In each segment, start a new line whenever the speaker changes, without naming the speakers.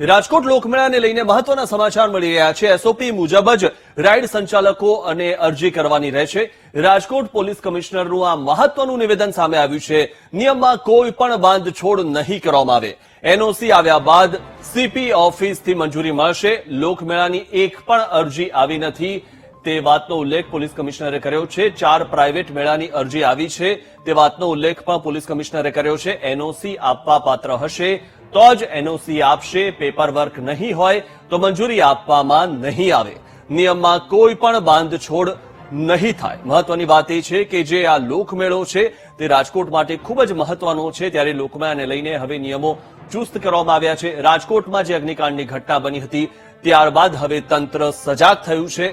રાજકોટ લોકમેળાને લઈને મહત્વના સમાચાર મળી રહ્યા છે. એસઓપી મુજબ જ રાઇડ સંચાલકો અને અરજી કરવાની રહેશે રાજકોટ પોલીસ કમિશનરનું આ મહત્વનું નિવેદન સામે આવ્યું છે. નિયમમાં કોઈ પણ બાંધછોડ નહીં કરવામાં આવે. એનઓસી આવ્યા બાદ સીપી ઓફિસથી મંજૂરી મળશે. લોકમેળાની એક પણ અરજી આવી નથી. તે વાતનો ઉલ્લેખ પોલીસ કમિશનરે કર્યો છે. ચાર પ્રાઇવેટ મેળાની અરજી આવી છે. તે વાતનો ઉલ્લેખ પણ પોલીસ કમિશનરે કર્યો છે. એનઓસી આપવા પાત્ર હશે. તો જ એનઓસી આપશે પેપર વર્ક નહીં હોય તો મંજૂરી આપવામાં નહીં આવે. નિયમમાં કોઈ પણ બાંધછોડ નહીં થાય. મહત્વની વાત એ છે કે જે આ લોકમેળો છે, તે રાજકોટ માટે ખૂબ જ મહત્વનો છે. ત્યારે લોકમેળાને લઈને હવે નિયમો ચુસ્ત કરવામાં આવ્યા છે. રાજકોટમાં જે અગ્નિકાંડની ઘટના બની હતી, ત્યારબાદ હવે તંત્ર સજાગ થયું છે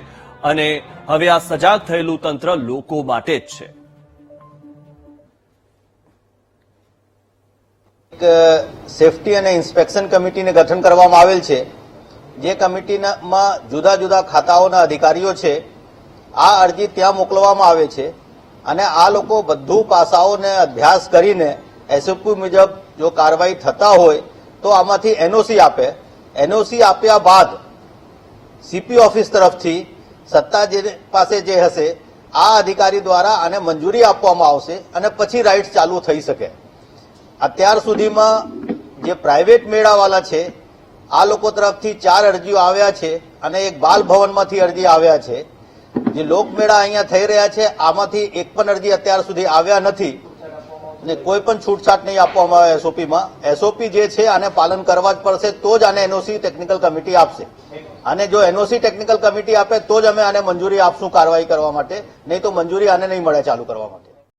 અને હવે આ સજાગ થયેલું તંત્ર લોકો માટે જ છે.
સેફટી અને ઇન્સ્પેક્શન કમિટીને ગઠન કરવામાં આવેલ છે. જે કમિટીમાં જુદા જુદા ખાતાઓના અધિકારીઓ છે, આ અરજી ત્યાં મોકલવામાં આવે છે અને આ લોકો બધું પાસાઓને અભ્યાસ કરીને એસઓપી મુજબ જો કાર્યવાહી થતા હોય તો આમાંથી એનઓસી આપે. એનઓસી આપ્યા બાદ સીપી ઓફિસ તરફથી સત્તા પાસે જે હશે, આ અધિકારી દ્વારા આને મંજૂરી આપવામાં આવશે અને પછી રાઇટ્સ ચાલુ થઈ શકે. અત્યાર સુધીમાં જે પ્રાઇવેટ મેળાવાળા છે, આ લોકો તરફથી ચાર અરજીઓ આવ્યા છે અને એક બાલ ભવનમાંથી અરજી આવ્યા છે. જે લોકમેળા અહીંયા થઈ રહ્યા છે, આમાંથી એક પણ અરજી અત્યાર સુધી આવ્યા નથી ને કોઈ પણ છૂટછાટ નહીં આપવામાં આવે એસઓપીમાં. એસઓપી જે છે, આને પાલન કરવા જ પડશે, તો જ આને એનઓસી ટેકનિકલ કમિટી આપશે. અને જો એનઓસી ટેકનિકલ કમિટી આપે, તો જ અમે આને મંજૂરી આપશું કાર્યવાહી કરવા માટે. નહીં તો મંજૂરી આને નહીં મળે ચાલુ કરવા માટે.